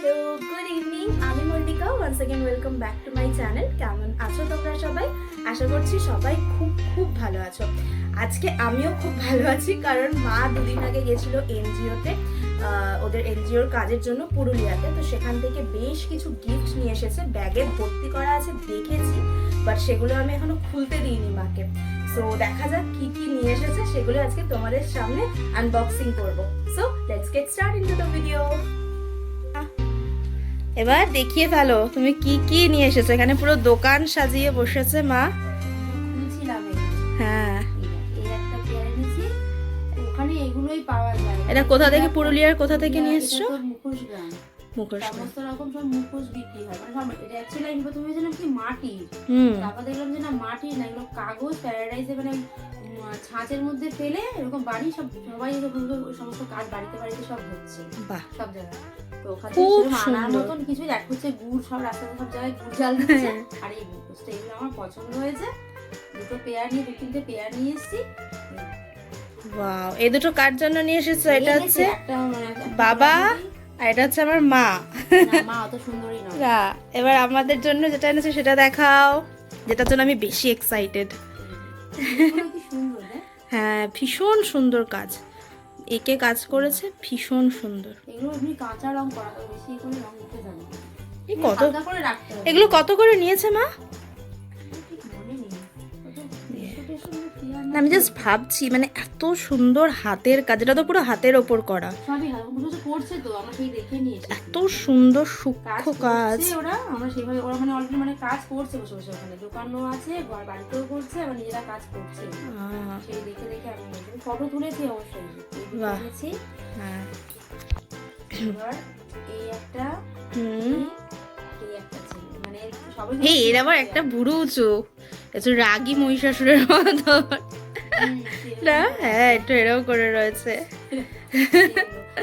Hello good evening আমি Mallika once again welcome back to my channel কেমন আছো তোমরা সবাই? আশা করছি সবাই খুব খুব ভালো আছো। আজকে আমিও খুব ভালো আছি, কারণ মা দুদিন আগে গেছিল এনজিওতে ওদের এনজিওর কাজের জন্য পুরুলিয়াতে। তো সেখান থেকে বেশ কিছু গিফট নিয়ে এসেছে। ব্যাগে ভর্তি করা আছে, দেখেছি বাট সেগুলো আমি এখনও খুলতে দিইনি মাকে। সো দেখা যাক কি কি নিয়ে এসেছে, সেগুলো আজকে তোমাদের সামনে আনবক্সিং করব। So let's get start into the video এবার দেখিয়ে ফেলো তুমি কি কি নিয়ে এসেছ? এখানে পুরো দোকান সাজিয়ে বসেছে মা। হ্যাঁ। এটা কোথা থেকে? পুরুলিয়ার কোথা থেকে নিয়ে এসছো? তো মুখোশ গ্রাম। সমস্ত রকম সব মুখোশ বিক্রি হয়। মানে সব অ্যাকচুয়ালি আমি প্রথমে ভেবেছিলাম কি মাটি। হুম। তারপর দেখলাম যে না মাটি না এগুলো কাগজ প্যারাডাইসে মানে ছাঁচের মধ্যে ফেলে এরকম বাড়ি সব সবাই সমস্ত কাজ বাড়িতে বাড়িতে সব হচ্ছে। সব জায়গায়। তো ওখানে খুব সেরকম আনার সুন্দর। মতন কিছু এক হচ্ছে গুড় সব রাস্তাতে সব জায়গায় গুড় জাল দিচ্ছে। হ্যাঁ। আর এই মুখোশটা এগুলো আমার পছন্দ হয়েছে। দুটো পেয়ার নিয়ে দু তিনটে পেয়ার নিয়ে এসেছি। ওয়াও এই দুটো কার জন্য নিয়ে এসেছ? এটা হচ্ছে মানে বাবা। আর এটা হচ্ছে আমার মা। মা অত না, এবার আমাদের জন্য যেটা এনেছে সেটা দেখাও। যেটার জন্য আমি বেশি এক্সাইটেড দেখ। হ্যাঁ ভীষণ সুন্দর কাজ। একে কাজ করেছে ভীষণ সুন্দর। এগুলো এমনি কাঁচা রং করা বেশি করে রং উঠে যাবে কত করে রাখতে এগুলো কত করে নিয়েছে মা? আমি জাস্ট ভাবছি মানে এত সুন্দর হাতের কাজ এটা তো পুরো হাতের ওপর করা। এত সুন্দর সূক্ষ্ম কাজ ওরা আমরা সেইভাবে ওরা মানে অলরেডি মানে কাজ করছে বসে বসে ওখানে। দোকানও আছে ঘর বাড়িতেও করছে আবার নিজেরা কাজ করছে। সেই দেখে দেখে আমি ফটো তুলেছি অবশ্যই। হ্যাঁ। এবার এই একটা হুম। এই একটা ছিল। মানে সবাই এই এর আবার একটা বুড়ো চোখ। একটু রাগী মহিষাসুরের মতো। না? হ্যাঁ একটু এরকম করে রয়েছে।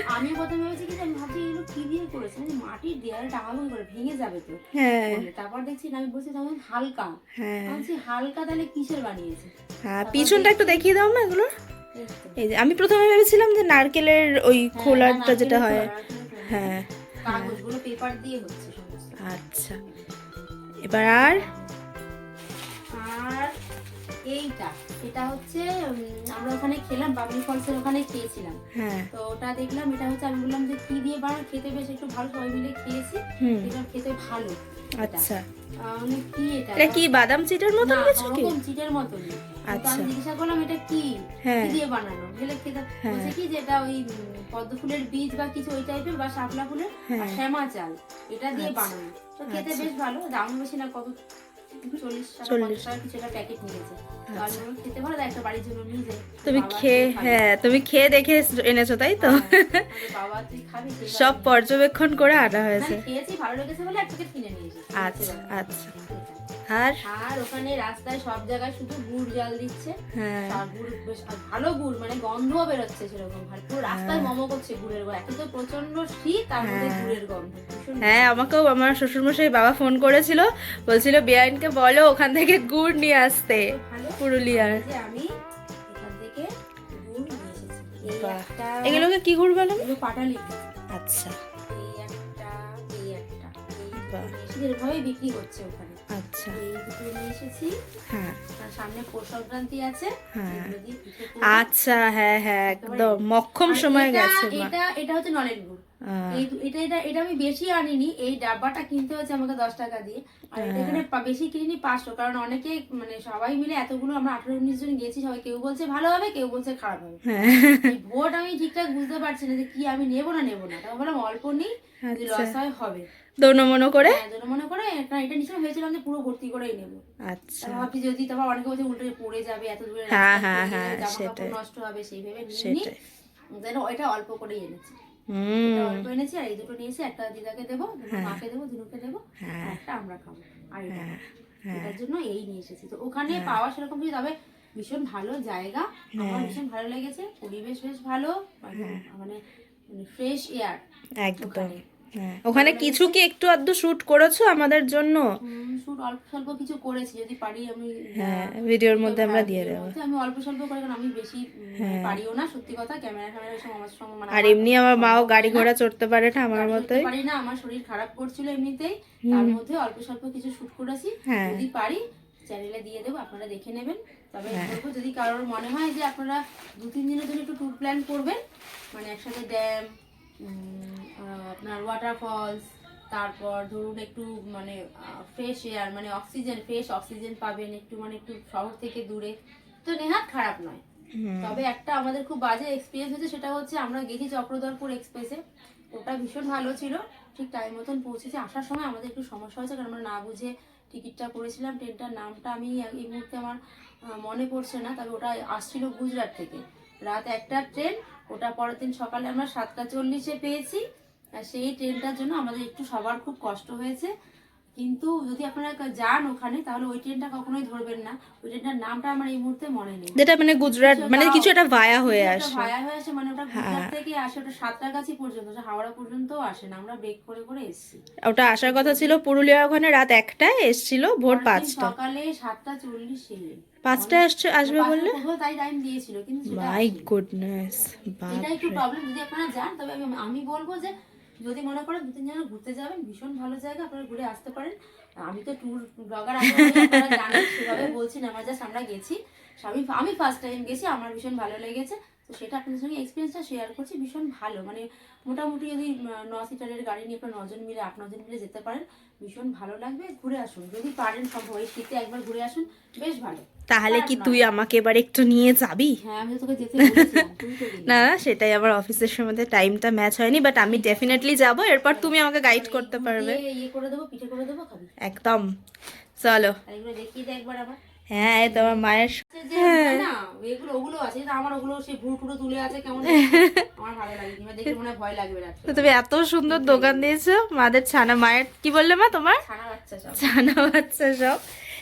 আমি প্রথমে ভেবেছি কি আমি ভাবছি এগুলো কি দিয়ে করেছে? মানে মাটির দেয়ালে টাঙাবো করে ভেঙে যাবে তো। হ্যাঁ। তারপর দেখছি আমি বলছি তখন হালকা। হ্যাঁ। হালকা তাহলে কিসের বানিয়েছে? হ্যাঁ পিছনটা একটু দেখিয়ে দাও না এগুলো এই যে আমি প্রথমে ভেবেছিলাম যে নারকেলের ওই হ্যাঁ, খোলারটা যেটা হয়। হ্যাঁ। কাগজগুলো পেপার দিয়ে হচ্ছে আচ্ছা। এবার আর? আর এইটা এটা হচ্ছে আমরা ওখানে খেলাম বাবলি ফলসের ওখানে খেয়েছিলাম। হ্যাঁ। তো ওটা দেখলাম এটা হচ্ছে আমি বললাম যে কি দিয়ে বানানো খেতে বেশ একটু ভালো সবাই মিলে খেয়েছি। হুম। দেখলাম খেতে ভালো আচ্ছা। মানে কি এটা? এটা কি বাদাম চিটার মতন কিছু কি? ওরকম চিটের মতনই। তো আচ্ছা। আমি জিজ্ঞাসা করলাম এটা কি হ্যাঁ দিয়ে বানানো ভেলে হ্যাঁ। বলছে কি যেটা ওই পদ্ম ফুলের বীজ বা কিছু ওই টাইপের বা শাপলা ফুলের হ্যাঁ শ্যামা চাল এটা দিয়ে আচ্ছা। বানানো তো খেতে আচ্ছা। বেশ ভালো দাম বেশি না কত তুমি খেয়ে হ্যাঁ তুমি খেয়ে দেখে এনেছো তাই তো? সব পর্যবেক্ষণ করে আনা হয়েছে। নিয়ে এসেছি আচ্ছা আচ্ছা। আর? আর ওখানে রাস্তায় সব জায়গায় শুধু গুড় জাল দিচ্ছে। হ্যাঁ। গুড় বেশ ভালো গুড় মানে গন্ধও বেরোচ্ছে সেরকম। ভালো পুরো রাস্তায় হ্যাঁ। মোমো করছে গুড়ের গন্ধ। একে তো প্রচণ্ড শীত মধ্যে হ্যাঁ। গুড়ের গন্ধ। হ্যাঁ আমাকেও আমার শ্বশুরমশাই বাবা ফোন করেছিল। বলছিল বেআইনকে বলো ওখান থেকে গুড় নিয়ে আসতে পুরুলিয়ার। আমি এখান থেকে গুড় নিয়ে এসেছি। এই বাহ। একটা এগুলোকে কি গুড় বলো? পাটালি আচ্ছা। এভাবেই বিক্রি ওখানে। আচ্ছা। হ্যাঁ। সামনে সংক্রান্তি আছে। হ্যাঁ। আচ্ছা হ্যাঁ হ্যাঁ একদম। মক্ষম সময় গেছে এটা এটা হচ্ছে নলেন গুড়। এটা এটা এটা আমি বেশি আনিনি এই ডাব্বাটা কিনতে হয়েছে আমাকে দশ টাকা দিয়ে। আর হ্যাঁ। এখানে বেশি কিনিনি পাঁচশো কারণ অনেকে মানে সবাই মিলে এতগুলো আমরা আঠারো উনিশ জন গেছি সবাই কেউ বলছে ভালো হবে কেউ বলছে খারাপ হবে। হ্যাঁ। ভোট আমি ঠিকঠাক বুঝতে পারছি না যে কি আমি নেব না নেব না। তারপর বললাম অল্প নেই আচ্ছা। লস হয় হবে। দোনো করে? হ্যাঁ করে এটা এটা নিশ্চয় ভেবেছিলাম যে পুরো ভর্তি করেই নেব। আচ্ছা। ভাবছি যদি তারপর অনেকে বলছে উল্টে পড়ে যাবে এত দূরে হ্যাঁ, হ্যাঁ, হ্যাঁ, সেটাই। নষ্ট হবে সেই ভেবে যেন এটা অল্প করেই এনেছি। অল্প এনেছি আর এই দুটো নিয়েছি একটা দিদাকে দেবো হ্যাঁ। মাকে দেবো দুটোকে দেবো হ্যাঁ। একটা আমরা খাব। আর হ্যাঁ। এটার জন্য এই নিয়ে এসেছি। তো ওখানে পাওয়া সেরকম কিছু তবে ভীষণ ভালো জায়গা। আমার। ভীষণ ভালো লেগেছে পরিবেশ বেশ ভালো মানে মানে ফ্রেশ এয়ার একদম। হ্যাঁ ওখানে কিছু কি একটু আধটু শুট করেছ আমাদের জন্য শুট অল্প স্বল্প কিছু করেছি যদি পারি আমি হ্যাঁ ভিডিওর মধ্যে আমরা হ্যাঁ, দিয়ে দেবো আমি অল্প স্বল্প করে কারণ আমি বেশি হ্যাঁ। পারিও না সত্যি কথা ক্যামেরা ফ্যামেরা এসব আমার সঙ্গে মানে আর এমনি আমার মাও গাড়ি ঘোড়া চড়তে পারে না আমার মতোই পারি না আমার শরীর খারাপ করছিল এমনিতেই তার মধ্যে অল্প স্বল্প কিছু শুট করেছি। যদি পারি চ্যানেলে দিয়ে দেবো আপনারা দেখে নেবেন তবে। বলব যদি কারোর মনে হয় যে আপনারা দু তিন দিনের জন্য একটু ট্যুর প্ল্যান করবেন মানে একসাথে ড্যাম আপনার ওয়াটারফলস তারপর ধরুন একটু মানে ফ্রেশ এয়ার মানে অক্সিজেন ফ্রেশ অক্সিজেন পাবেন একটু মানে একটু শহর থেকে দূরে। তো নেহাত খারাপ নয়। তবে একটা আমাদের খুব বাজে এক্সপিরিয়েন্স হয়েছে সেটা হচ্ছে আমরা গেছি চক্রধরপুর এক্সপ্রেসে ওটা ভীষণ ভালো ছিল। ঠিক টাইম মতন পৌঁছেছি। আসার সময় আমাদের একটু সমস্যা হয়েছে কারণ আমরা না বুঝে টিকিটটা করেছিলাম। ট্রেনটার নামটা আমি এই মুহূর্তে আমার মনে পড়ছে না। তবে ওটা আসছিল গুজরাট থেকে। রাত একটা ট্রেন ওটা পরের দিন সকালে আমরা সাতটা চল্লিশে পেয়েছি। আর সেই ট্রেনটার জন্য আমাদের একটু সবার খুব কষ্ট হয়েছে। কিন্তু যদি আপনারা যান ওখানে তাহলে ওই ট্রেনটা কখনোই ধরবেন না। ওই ট্রেনটার নামটা আমার এই মুহূর্তে মনে নেই। যেটা মানে গুজরাট মানে কিছু একটা ভায়া হয়ে আসে। ভায়া হয়ে আসে মানে ওটা গুজরাট হ্যাঁ। থেকে আসে ওটা সাতটাগাছি পর্যন্ত হাওড়া পর্যন্ত আসে না। আমরা ব্রেক করে করে এসেছি। ওটা আসার কথা ছিল পুরুলিয়া ওখানে রাত একটায় এসেছিল ভোর পাঁচটা। সকালে সাতটা চল্লিশে। পাঁচটায় আসছে আসবে বললে? তাই টাইম দিয়েছিল কিন্তু মাই গুডনেস এটা একটু প্রবলেম যদি আপনারা যান তবে আমি বলব যে যদি মনে করেন দু তিন জন ঘুরতে যাবেন ভীষণ ভালো জায়গা আপনারা ঘুরে আসতে পারেন। আমি তো ট্যুর ব্লগার সেভাবে বলছি না আমার জাস্ট আমরা গেছি। আমি আমি ফার্স্ট টাইম গেছি আমার ভীষণ ভালো লেগেছে। তো সেটা আপনাদের সঙ্গে এক্সপিরিয়েন্সটা শেয়ার করছি ভীষণ ভালো। মানে মোটামুটি যদি ন সিটারের গাড়ি নিয়ে আপনার নজন মিলে আট নজন মিলে যেতে পারেন ভীষণ ভালো লাগবে। ঘুরে আসুন। যদি পারেন সম্ভব এই শীতে একবার ঘুরে আসুন বেশ ভালো। তাহলে কি তুই আমাকে এবার একটু নিয়ে যাবি? হ্যাঁ আমি তোকে যেতে। না না সেটাই আমার অফিসের সময় টাইমটা ম্যাচ হয়নি বাট আমি ডেফিনেটলি যাব। এরপর তুমি আমাকে গাইড করতে পারবে। ইয়ে করে দেবো পিঠে করে দেবো একদম। চলো। দেখিয়ে দে একবার আবার। হ্যাঁ এই তোমার মায়ের এগুলো ওগুলো আছে কিন্তু আমার ওগুলো সেই ভুরু টুরু তুলে আছে কেমন আমার ভালো লাগে কিংবা দেখে মনে ভয় লাগবে রাত্রে। তুমি এত সুন্দর দোকান দিয়েছ মাদের ছানা মায়ের কি বললে মা তোমার? ছানা বাচ্চা সব। ছানা বাচ্চা সব।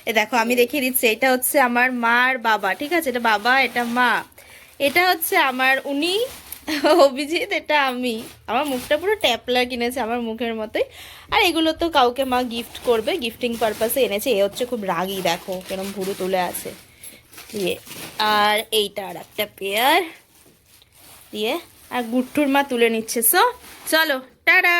এ দেখো আমি দেখিয়ে দিচ্ছি এটা হচ্ছে আমার মার বাবা ঠিক আছে? এটা বাবা এটা মা। এটা হচ্ছে আমার উনি অভিজিৎ এটা আমি। আমার মুখটা পুরো ট্যাপলার কিনেছে আমার মুখের মতোই। আর এগুলো তো কাউকে মা গিফট করবে গিফটিং পারপাসে এনেছে। এ হচ্ছে খুব রাগি দেখো কেরম ভুরু তুলে আছে। দিয়ে আর এইটা আর একটা পেয়ার দিয়ে আর গুট্টুর মা তুলে নিচ্ছে। সো চলো, টাটা!